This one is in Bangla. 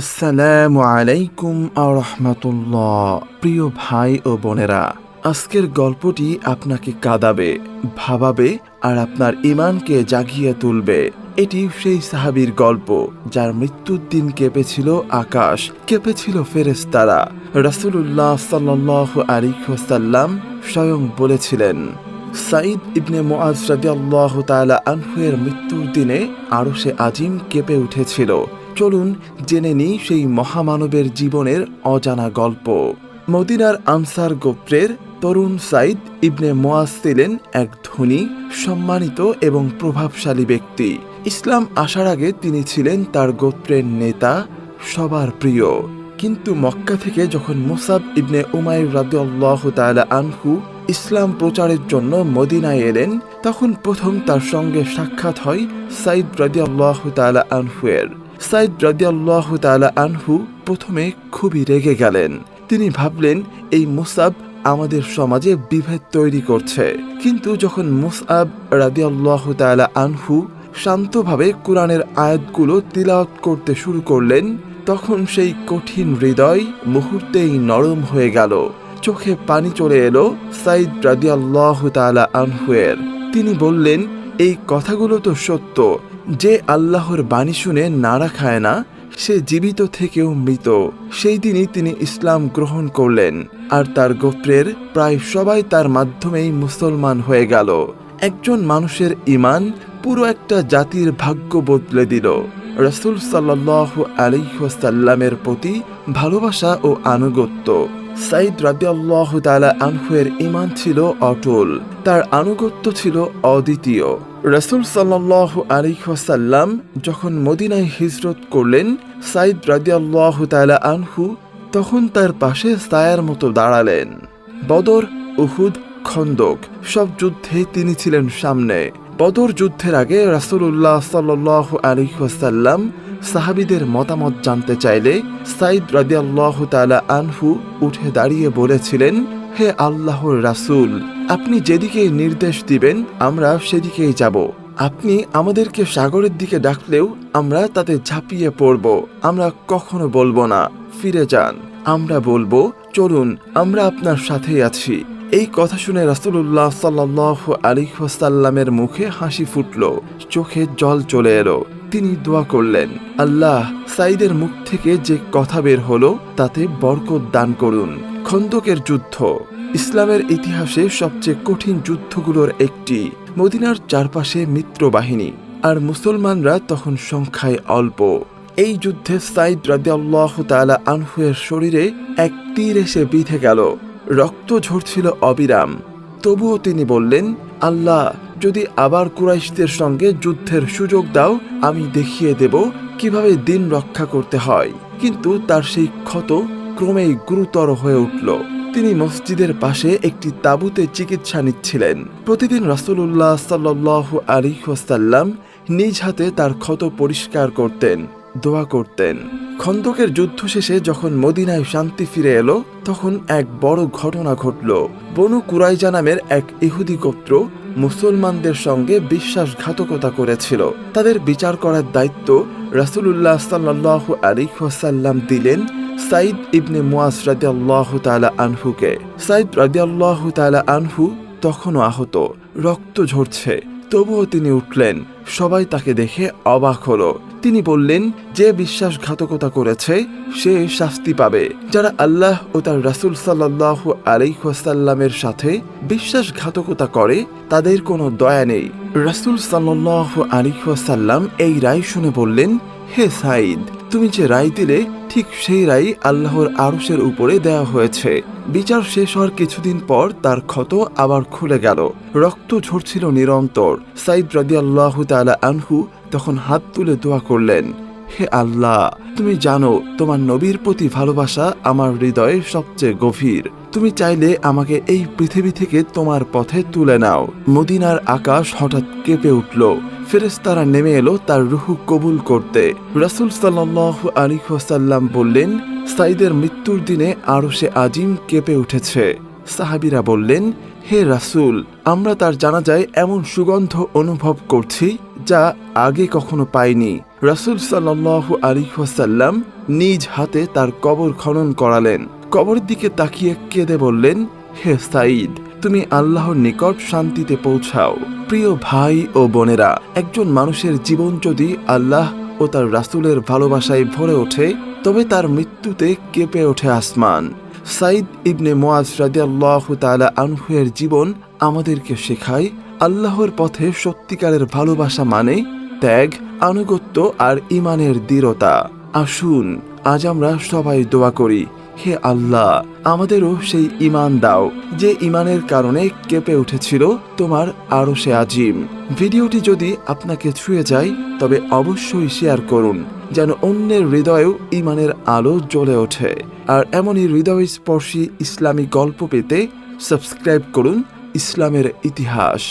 আসসালামু আলাইকুম আরহামতুল্লাহ প্রিয় ভাই ও বোনেরা, আজকের গল্পটি আপনাকে কাঁদাবে, ভাবাবে আর আপনার ইমানকে জাগিয়ে তুলবে। এটি সেই সাহাবীর গল্প, যার মৃত্যুর দিন কেঁপেছিল আকাশ, কেঁপেছিল ফেরেশতারা। রাসূলুল্লাহ সাল্লাল্লাহু আলাইহি ওয়াসাল্লাম স্বয়ং বলেছিলেন সাইদ ইবনে মুআজ রাদিয়াল্লাহু তাআলা আনহু এর মৃত্যুর দিনে আরশে আজিম কেঁপে উঠেছিল। চলুন জেনে নিই সেই মহামানবের জীবনের অজানা গল্প। মদিনার আনসার গোত্রের তরুণ সাইদ ইবনে মোয়াজ ছিলেন এক ধনী, সম্মানিত এবং প্রভাবশালী ব্যক্তি। ইসলাম আসার আগে তিনি ছিলেন তার গোত্রের নেতা, সবার প্রিয়। কিন্তু মক্কা থেকে যখন মুসাব ইবনে উমাইর রাদিয়াল্লাহ তাআলা আনহু ইসলাম প্রচারের জন্য মদিনায় এলেন, তখন প্রথম তার সঙ্গে সাক্ষাৎ হয় সাইদ রাদিয়াল্লাহ তাআলা আনহু এর সাইদ রাদিয়াল্লাহ তাআলা আনহু প্রথমে খুবই রেগে গেলেন। তিনি ভাবলেন, এই মুসাব আমাদের সমাজে বিভেদ তৈরি করছে। কিন্তু যখন মুসআব রাদিয়াল্লাহ তাআলা আনহু শান্তভাবে কোরআনের আয়াতগুলো তিলাওয়াত করতে শুরু করলেন, তখন সেই কঠিন হৃদয় মুহূর্তেই নরম হয়ে গেল। চোখে পানি চলে এলো সাইদ রাদিয়াল্লাহ তাআলা আনহুয়ের। তিনি বললেন, এই কথাগুলো তো সত্য। যে আল্লাহর বাণী শুনে নাড়া খায় না, সে জীবিত থেকেও মৃত। সেই দিনই তিনি ইসলাম গ্রহণ করলেন, আর তার গোত্রের প্রায় সবাই তার মাধ্যমেই মুসলমান হয়ে গেল। একজন মানুষের ইমান পুরো একটা জাতির ভাগ্য বদলে দিল। রসুল সাল্লাহ আলিহাসাল্লামের প্রতি ভালোবাসা ও আনুগত্য। সাইদ রাদিয়াল্লাহ তালা আনহুয়ের ইমান ছিল অটল, তার আনুগত্য ছিল অদ্বিতীয়। রসুল সাল্লাহ আলিহাসাল্লাম যখন মদিনায় হিজরত করলেন সাইদ রাদিয়াল্লাহ তালা আনহু তখন তার পাশে সায়ার মতো দাঁড়ালেন। বদর, উহুদ, খন্দক, সব যুদ্ধে তিনি ছিলেন সামনে। বদর যুদ্ধের আগে রাসুল্লাহ সাল্লাহ আলিহাসাল্লাম সাহাবিদের মতামত জানতে চাইলে সাইদ রাদিয়াল্লাহ তালা আনহু উঠে দাঁড়িয়ে বলেছিলেন, হে আল্লাহর রাসূল, আপনি যেদিকে নির্দেশ দিবেন, আমরা সেদিকেই যাব। আপনি আমাদেরকে সাগরের দিকে ডাকলেও আমরা তাতে ঝাঁপিয়ে পড়ব। আমরা কখনো বলব না, ফিরে যান। আমরা বলব, চলুন, আমরা আপনার সাথেই আছি। এই কথা শুনে রাসুল্লাহ সাল্লাহ আলিহাসাল্লামের মুখে হাসি ফুটল। চোখে জল চলে এলো। তিনি দোয়া করলেন, আল্লাহ সাইদের মুখ থেকে যে কথা বের হলো, তাতে বরকত দান করুন। খন্দকের যুদ্ধ। ইসলামের ইতিহাসে সবচেয়ে কঠিন যুদ্ধগুলোর একটি, মদিনার চারপাশে মিত্র বাহিনী, আর মুসলমানরা তখন সংখ্যায় অল্প। এই যুদ্ধে সাইদ রাদিয়াল্লাহ তাআলা আনহুয়ের শরীরে এক তীর এসে বিঁধে গেল। রক্ত ঝরছিল অবিরাম। তবুও তিনি বললেন, আল্লাহ যদি আবার কুরাইশদের সঙ্গে যুদ্ধের সুযোগ দাও, আমি দেখিয়ে দেব কীভাবে দিন রক্ষা করতে হয়। কিন্তু তার সেই ক্ষত ক্রমেই গুরুতর হয়ে উঠল। তিনি মসজিদের পাশে একটি তাঁবুতে চিকিৎসা নিচ্ছিলেন। প্রতিদিন রাসূলুল্লাহ সাল্লাহ আলিহাসাল্লাম নিজ হাতে তার ক্ষত পরিষ্কার করতেন, দোয়া করতেন। খন্দকের যুদ্ধ শেষে যখন মদিনায় শান্তি ফিরে এলো, তখন এক বড় ঘটনা ঘটল। বনু কুরাইজা নামের এক ইহুদি গোত্র মুসলমানদের সঙ্গে বিশ্বাসঘাতকতা করেছিল। তাদের বিচার করার দায়িত্ব রাসূলুল্লাহ সাল্লাহ আলিহাসাল্লাম দিলেন সাইদ ইবনে মুয়াজ রাজিয়াল্লাহ তালা আনহুকে। সাইদ রাজিয়াল্লাহ তালা আনহু তখনও আহত, রক্ত ঝরছে। তবুও তিনি উঠলেন। সবাই তাকে দেখে অবাক হলো। তিনি বললেন, যে বিশ্বাসঘাতকতা করেছে, সে শাস্তি পাবে। যারা আল্লাহ ও তার রাসুল সাল্লাহ আলাইসাল্লামের সাথে বিশ্বাসঘাতকতা করে, তাদের কোনো দয়া নেই। রাসুল সাল্লাহ আলিহাসাল্লাম এই রায় শুনে বললেন, হে সাইদ তুমি যে রায় দিলে ঠিক সেই রায় আল্লাহর আরশের উপরে দেয়া হয়েছে। বিচার শেষ হওয়ার কিছুদিন পর তার ক্ষত আবার খুলে গেল। রক্ত ঝরছিল নিরন্তর। সাইদ রাদি আল্লাহ তালা আনহু তখন হাত তুলে দোয়া করলেন, হে আল্লাহ, তুমি জানো তোমার নবীর প্রতি ভালোবাসা আমার হৃদয়ে সবচেয়ে গভীর। তুমি চাইলে আমাকে এই পৃথিবী থেকে তোমার পথে তুলে নাও। মদিনার আকাশ হঠাৎ কেঁপে উঠল। ফেরেস্তারা নেমে এলো তার রুহু কবুল করতে। রাসুল সাল্লাহ আলিহাসাল্লাম বললেন সাইদের মৃত্যুর দিনে আরও সে আজিম কেঁপে উঠেছে। সাহাবিরা বললেন, হে রাসূল, আমরা তার জানাজায় এমন সুগন্ধ অনুভব করছি যা আগে কখনো পাইনি। রাসুল সাল্লাহ আলী নিজ হাতে তার কবর খনন করালেন। কবরের দিকে তাকিয়ে কেঁদে বললেন, হে সাইদ তুমি আল্লাহর নিকট শান্তিতে পৌঁছাও। প্রিয় ভাই ও বোনেরা, একজন মানুষের জীবন যদি আল্লাহ ও তার রাসূলের ভালোবাসায় ভরে ওঠে, তবে তার মৃত্যুতে কেঁপে ওঠে আসমান। সাইদ ইবনে মোয়াজ রাদিয়াল্লাহু তাআলা আনহুয়ের জীবন আমাদেরকে শেখায়, আল্লাহর পথে সত্যিকারের ভালোবাসা মানে ত্যাগ, আনুগত্য আর ইমানের দৃঢ়তা। আসুন, আজ আমরা সবাই দোয়া করি হে আল্লাহ, আমাদেরও সেই ইমান দাও, যে ইমানের কারণে কেঁপে উঠেছিল, তোমার আরও সে আজিম। ভিডিওটি যদি আপনাকে ছুঁয়ে যায়, তবে অবশ্যই শেয়ার করুন, যেন অন্যের হৃদয়েও ইমানের আলো জ্বলে ওঠে। আর এমনই হৃদয়স্পর্শী ইসলামী গল্প পেতে সাবস্ক্রাইব করুন ইসলামের ইতিহাস।